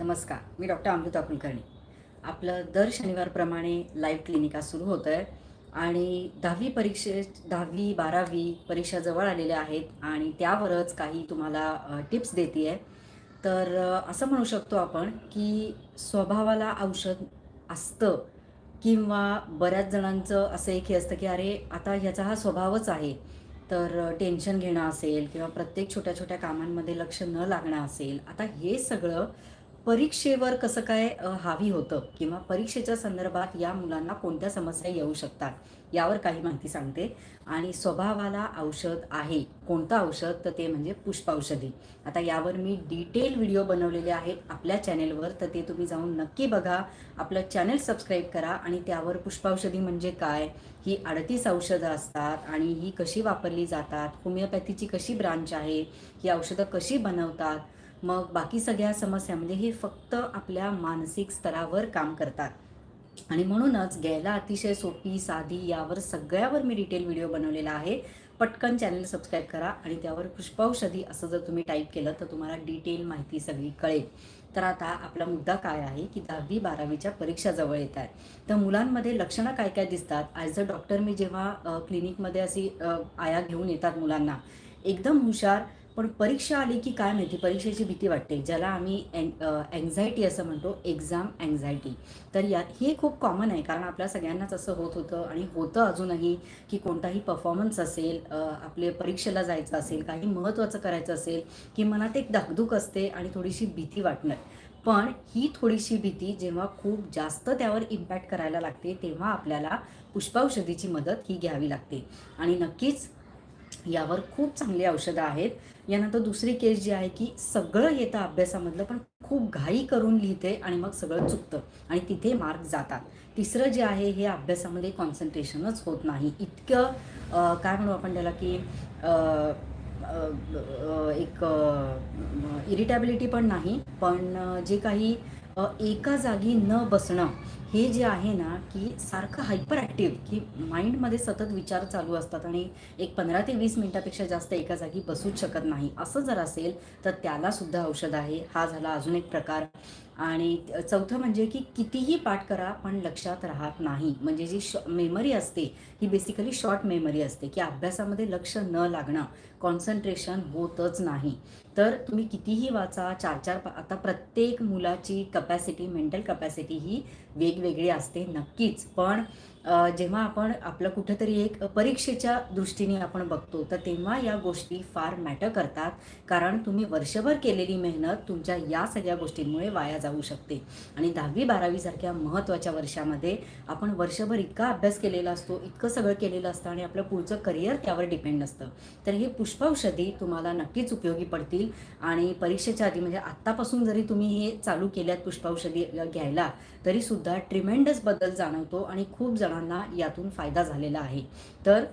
नमस्कार मी डॉक्टर अमृता कुलकर्णी. आपलं दर शनिवारप्रमाणे लाईव्ह क्लिनिक सुरू होतं आहे आणि दहावी परीक्षे दहावी बारावी परीक्षा जवळ आलेल्या आहेत आणि त्यावरच काही तुम्हाला टिप्स देते आहे तर असं म्हणू शकतो आपण की स्वभावाला औषध असतं किंवा बऱ्याच जणांचं असं एक हे असतं की अरे आता ह्याचा हा स्वभावच आहे. तर टेन्शन घेणं असेल किंवा प्रत्येक छोट्या छोट्या कामांमध्ये लक्ष न लागणं असेल. आता हे सगळं परीक्षेवर कसं काय हावी होतं किंवा परीक्षेच्या संदर्भात या मुलांना कोणत्या समस्या येऊ शकतात यावर काही माहिती सांगते. आणि स्वभावाला औषध आहे कोणतं औषध? तर ते म्हणजे पुष्पौषधी आता यावर मी डिटेल व्हिडिओ बनवलेले आहेत आपल्या चॅनेलवर तर ते तुम्ही जाऊन नक्की बघा. आपलं चॅनेल सबस्क्राईब करा आणि त्यावर पुष्पौषधी म्हणजे काय ही अडतीस औषधं असतात आणि ही कशी वापरली जातात होमिओपॅथीची कशी ब्रांच आहे ही औषधं कशी बनवतात मग बाकी सगळ्या समस्या म्हणजे हे फक्त आपल्या मानसिक स्तरावर काम करतात. आणि म्हणूनच घ्यायला अतिशय सोपी साधी यावर सगळ्यावर मी डिटेल व्हिडिओ बनवलेला आहे. पटकन चॅनल सबस्क्राईब करा आणि त्यावर पुष्पौषधी असं जर तुम्ही टाईप केलं तर तुम्हाला डिटेल माहिती सगळी कळेल. तर आता आपला मुद्दा काय आहे की दहावी बारावीच्या परीक्षा जवळ येत आहेत. तर मुलांमध्ये लक्षणं काय काय दिसतात? ॲज अ डॉक्टर मी जेव्हा क्लिनिकमध्ये अशी आया घेऊन येतात मुलांना एकदम हुशार पण परीक्षा आली की काय माहिती? परीक्षेची भीती वाटते. ज्याला आम्ही अँझायटी असं म्हणतो एक्झाम अँझायटी तर या हे खूप कॉमन आहे. कारण आपल्या सगळ्यांनाच असं होत होतं आणि होतं अजूनही की कोणताही परफॉर्मन्स असेल आपले परीक्षेला जायचं असेल काही महत्त्वाचं करायचं असेल की मनात एक धाकधूक असते आणि थोडीशी भीती वाटणार. पण ही थोडीशी भीती जेव्हा खूप जास्त त्यावर इम्पॅक्ट करायला लागते तेव्हा आपल्याला पुष्पाौषधीची मदत ही घ्यावी लागते. आणि नक्कीच यावर खूप चांगली औषधं आहेत. यानंतर दुसरी केस जी आहे की सगळं येतं अभ्यासामधलं पण खूप घाई करून लिहिते आणि मग सगळं चुकतं आणि तिथे मार्क जातात. तिसरं जे आहे हे अभ्यासामध्ये कॉन्सन्ट्रेशनच होत नाही. इतकं काय म्हणू आपण त्याला की एक इरिटॅबिलिटी पण नाही पण जे काही एका जागी न बसणं हे जे आहे ना की सारखं हायपर ॲक्टिव्ह की माइंडमध्ये सतत विचार चालू असतात आणि एक पंधरा ते वीस मिनटापेक्षा जास्त एका जागी बसूच शकत नाही. असं जर असेल तर त्यालासुद्धा औषध आहे. हा झाला अजून एक प्रकार. आणि चौथं म्हणजे की कितीही पाठ करा पण लक्षात राहत नाही. म्हणजे जी श मेमरी असते ही बेसिकली शॉर्ट मेमरी असते की अभ्यासामध्ये लक्ष न लागणं कॉन्सन्ट्रेशन होतच नाही. तर तुम्ही कितीही वाचा चार चार पा आता प्रत्येक मुलाची कपॅसिटी मेंटल कपॅसिटी ही वेगळी असते नक्कीच. पण जेव्हा आपण आपलं कुठंतरी एक परीक्षेच्या दृष्टीने आपण बघतो तर तेव्हा या गोष्टी फार मॅटर करतात. कारण तुम्ही वर्षभर केलेली मेहनत तुमच्या या सगळ्या गोष्टींमुळे वाया जाऊ शकते. आणि दहावी बारावीसारख्या महत्त्वाच्या वर्षामध्ये आपण वर्षभर इतका अभ्यास केलेला असतो इतकं सगळं केलेलं असतं आणि आपलं पुढचं करिअर त्यावर डिपेंड असतं. तर हे पुष्पाौषधी तुम्हाला नक्कीच उपयोगी पडतील. आणि परीक्षेच्या आधी म्हणजे आत्तापासून जरी तुम्ही हे चालू केल्यात पुष्पौषधी घ्यायला तरीसुद्धा ट्रिमेंडस बदल जाणवतो आणि खूप जणांना यातून फायदा झालेला आहे. तर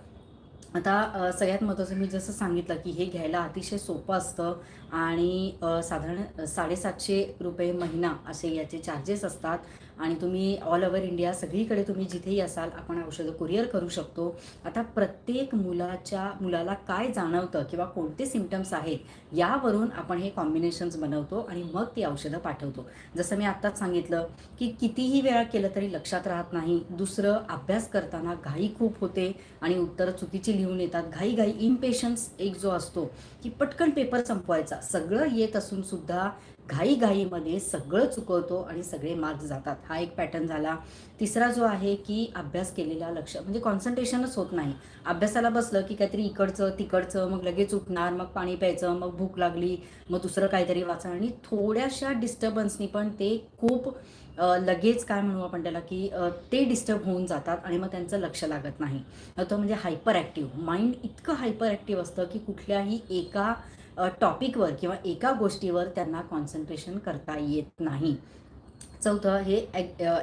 आता सगळ्यात महत्त्वाचं मी जसं सांगितलं की हे घ्यायला अतिशय सोपं असतं. आणि साधारण साडेसातशे रुपये महिना असे याचे चार्जेस असतात. आणि तुम्ही ऑल ओव्हर इंडिया सगळीकडे तुम्ही जिथेही असाल आपण औषधं कुरिअर करू शकतो. आता प्रत्येक मुलाच्या मुलाला काय जाणवतं किंवा कोणते सिमटम्स आहेत यावरून आपण हे कॉम्बिनेशन्स बनवतो आणि मग ती औषधं पाठवतो. जसं मी आत्ताच सांगितलं की कितीही वेळा केलं तरी लक्षात राहत नाही. दुसरं अभ्यास करताना घाई खूप होते आणि उत्तरं चुकीची लिहून येतात. घाई घाई इम्पेशन्स एक जो असतो की पटकन पेपर संपवायचा. सगळं येत असून सुद्धा घाईघाईमध्ये सगळं चुकवतो आणि सगळे मार्क जातात. हा एक पॅटर्न झाला. तिसरा जो आहे की अभ्यास केलेला लक्ष. म्हणजे कॉन्सन्ट्रेशनच होत नाही. अभ्यासाला बसलं की काहीतरी इकडचं तिकडचं मग लगेच उठणार मग पाणी प्यायचं मग भूक लागली मग दुसरं काहीतरी वाचा आणि थोड्याशा डिस्टर्बन्सनी पण ते खूप लगेच काय म्हणू आपण त्याला की ते डिस्टर्ब होऊन जातात आणि मग त्यांचं लक्ष लागत नाही. तो म्हणजे हायपर ॲक्टिव्ह माइंड इतकं हायपर ॲक्टिव्ह असतं की कुठल्याही एका टॉपिकवर किंवा एका गोष्टीवर त्यांना कॉन्सन्ट्रेशन करता येत नाही. चौथं हे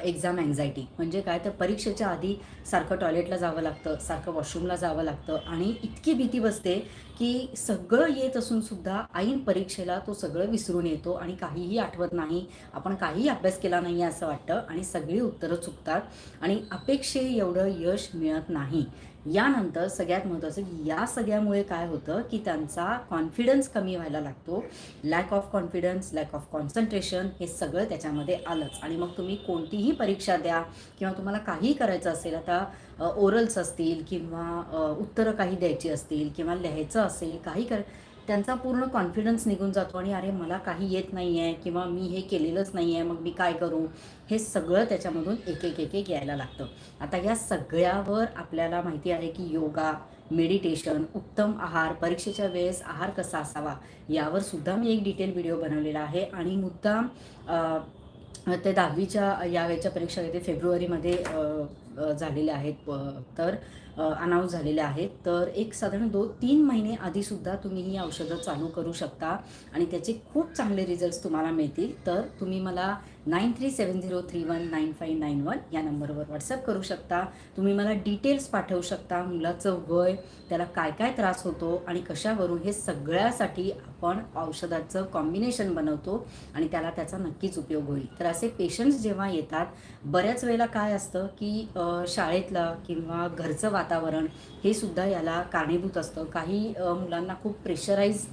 एक्झाम अँझायटी म्हणजे काय? तर परीक्षेच्या आधी सारखं टॉयलेटला जावं लागतं सारखं वॉशरूमला जावं लागतं आणि इतकी भीती बसते की सगळं येत असून सुद्धा ऐन परीक्षेला तो सगळं विसरून येतो आणि काहीही आठवत नाही. आपण काहीही अभ्यास केला नाही आहे असं वाटतं आणि सगळी उत्तरं चुकतात आणि अपेक्षे एवढं यश मिळत नाही. यानंतर सगळ्यात महत्त्वाचं की या सगळ्यामुळे काय होतं की त्यांचा कॉन्फिडन्स कमी व्हायला लागतो. Lack of confidence lack of concentration हे सगळं त्याच्यामध्ये आलंच. आणि मग तुम्ही कोणतीही परीक्षा द्या किंवा तुम्हाला काहीही करायचं असेल आता ओरल्स असतील किंवा उत्तरं काही द्यायची असतील किंवा लिहायचं असेल काही कर त्यांचा पूर्ण कॉन्फिडन्स निघून जातो आणि अरे मला काही येत नाही आहे किंवा मी हे केलेलंच नाही आहे मग मी काय करू? हे सगळं त्याच्यामधून एक एक एक एक यायला लागतं. आता या सगळ्यावर आपल्याला माहिती आहे की योगा मेडिटेशन उत्तम आहार परीक्षेच्या वेळेस आहार कसा असावा यावर सुद्धा मी एक डिटेल व्हिडिओ बनवलेला आहे. आणि मुद्दाम ते दहावीच्या यावेळेच्या परीक्षा येते फेब्रुवारीमध्ये झालेल्या आहेत तर अनाऊन्स झालेल्या आहेत. तर एक साधारण दो तीन महिने आधीसुद्धा तुम्ही ही औषधं चालू करू शकता आणि त्याचे खूप चांगले रिझल्ट्स तुम्हाला मिळतील. तर तुम्ही मला nine three seven zero three one nine five nine one या नंबरवर व्हॉट्सअप करू शकता. तुम्ही मला डिटेल्स पाठवू शकता मुलाचं वय त्याला काय काय त्रास होतो आणि कशावरून हे सगळ्यासाठी आपण औषधाचं कॉम्बिनेशन बनवतो आणि त्याला त्याचा नक्कीच उपयोग होईल. तर असे पेशंट्स जेव्हा येतात बऱ्याच वेळेला काय असतं की शाळेतलं किंवा घरचं वातावरण हे सुद्धा याला कारणीभूत असतं. काही मुलांना खूप प्रेशराईज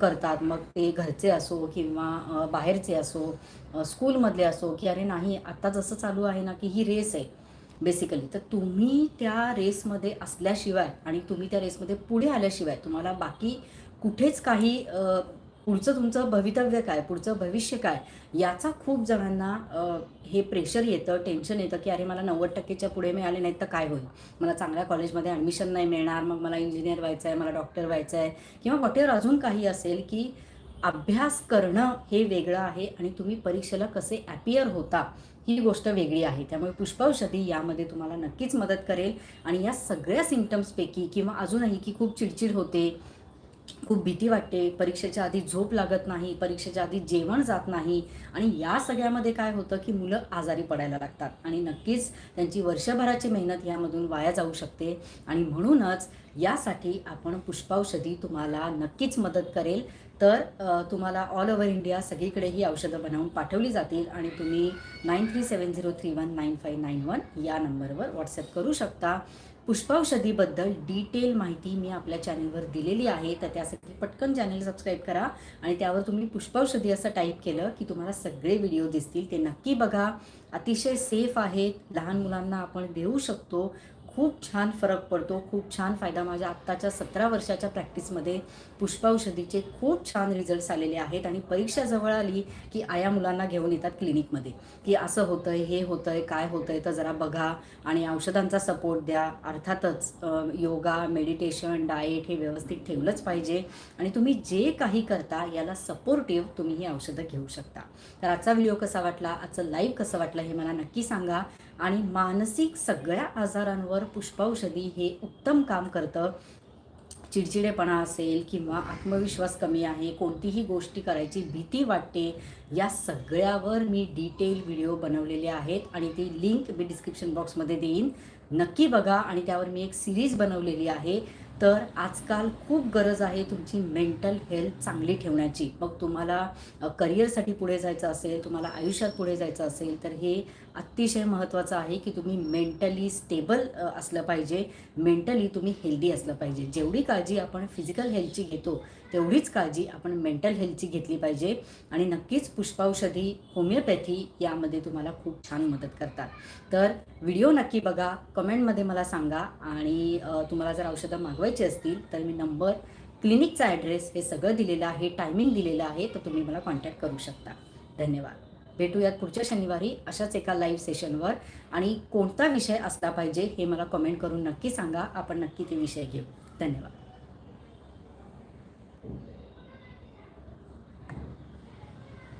करतात. मग ते घरचे असो किंवा बाहेरचे असो स्कूलमधले असो की अरे नाही आत्ता जसं चालू आहे ना की ही रेस आहे. बेसिकली तर तुम्ही त्या रेसमध्ये असल्याशिवाय आणि तुम्ही त्या रेसमध्ये पुढे आल्याशिवाय तुम्हाला बाकी कुठेच काही पुढचं तुमचं भवितव्य काय पुढचं भविष्य काय याचा खूप जणांना हे प्रेशर येतं टेन्शन येतं की अरे मला नव्वद टक्केच्या पुढे मिळाले नाहीत तर काय होईल? मला चांगल्या कॉलेजमध्ये ॲडमिशन नाही मिळणार मग मला इंजिनियर व्हायचं आहे मला डॉक्टर व्हायचं आहे किंवा वॉटेवर अजून काही असेल की अभ्यास करणं हे वेगळं आहे आणि तुम्ही परीक्षेला कसे ॲपियर होता ही गोष्ट वेगळी आहे. त्यामुळे पुष्पौषधी यामध्ये तुम्हाला नक्कीच मदत करेल आणि या सगळ्या सिमटम्सपैकी किंवा अजूनही की खूप चिडचिड होते खूप भीती वाटते. परीक्षेच्या आधी झोप लागत नाही परीक्षेच्या आधी जेवण जात नाही आणि या सगळ्यामध्ये काय होतं की मुलं आजारी पडायला लागतात आणि नक्कीच त्यांची वर्षभराची मेहनत यामधून वाया जाऊ शकते आणि म्हणूनच यासाठी आपण पुष्पाौषधी तुम्हाला नक्कीच मदत करेल. तर तुम्हाला ऑल ओव्हर इंडिया सगळीकडे ही औषधं बनवून पाठवली जातील आणि तुम्ही nine three seven zero three one nine five nine one या नंबरवर व्हॉट्सअप करू शकता. पुष्पाौषधीबद्दल डिटेल माहिती मी आपल्या चॅनलवर दिलेली आहे. तर त्यासाठी पटकन चॅनल सबस्क्राईब करा आणि त्यावर तुम्ही पुष्पाौषधी असं टाईप केलं की तुम्हाला सगळे व्हिडिओ दिसतील. ते नक्की बघा. अतिशय सेफ आहेत. लहान मुलांना आपण देऊ शकतो. खूप छान फरक पडतो खूप छान फायदा माझ्या आत्ताच्या सतरा वर्षाच्या प्रॅक्टिसमध्ये पुष्पौषधीचे खूप छान रिझल्ट्स आलेले आहेत आणि परीक्षा जवळ आली की आया मुलांना घेऊन येतात क्लिनिकमध्ये की असं होतंय हे होतंय काय होतंय तर जरा बघा आणि औषधांचा सपोर्ट द्या. अर्थातच योगा मेडिटेशन डाएट हे व्यवस्थित ठेवलंच पाहिजे आणि तुम्ही जे काही करता याला सपोर्टिव्ह तुम्ही ही औषधं घेऊ शकता. तर आजचा व्हिडिओ कसा वाटला? आजचं लाईव्ह कसं वाटलं हे मला नक्की सांगा. आणि मानसिक सगळ्या आजारांवर पुष्पौषधी हे उत्तम काम करतं. चिडचिडेपणा असेल किंवा आत्मविश्वास कमी आहे कोणतीही गोष्टी करायची भीती वाटते या सगळ्यावर मी डिटेल व्हिडिओ बनवलेले आहेत आणि ती लिंक मी डिस्क्रिप्शन बॉक्समध्ये देईन. नक्की बघा आणि त्यावर मी एक सिरीज बनवलेली आहे. तर आजकाल खूप गरज आहे तुमची मेंटल हेल्थ चांगली ठेवण्याची. मग तुम्हाला करिअरसाठी पुढे जायचं असेल तुम्हाला आयुष्यात पुढे जायचं असेल तर हे अतिशय महत्त्वाचं आहे की तुम्ही मेंटली स्टेबल असलं पाहिजे. मेंटली तुम्ही हेल्दी असलं पाहिजे. जेवढी काळजी आपण फिजिकल हेल्थची घेतो तेवढीच काळजी आपण मेंटल हेल्थची घेतली पाहिजे. आणि नक्कीच पुष्पावषधी होमिओपॅथी यामध्ये तुम्हाला खूप छान मदत करतात. तर व्हिडिओ नक्की बघा कमेंटमध्ये मला सांगा. आणि तुम्हाला जर औषधं मागवायची असतील तर मी नंबर क्लिनिकचा ॲड्रेस हे सगळं दिलेलं आहे टायमिंग दिलेलं आहे तर तुम्ही मला कॉन्टॅक्ट करू शकता. धन्यवाद. भेटूयात पुढच्या शनिवारी अशाच एका लाईव्ह सेशनवर आणि कोणता विषय असला पाहिजे हे मला कमेंट करून नक्की सांगा. आपण नक्की ते विषय घेऊ. धन्यवाद.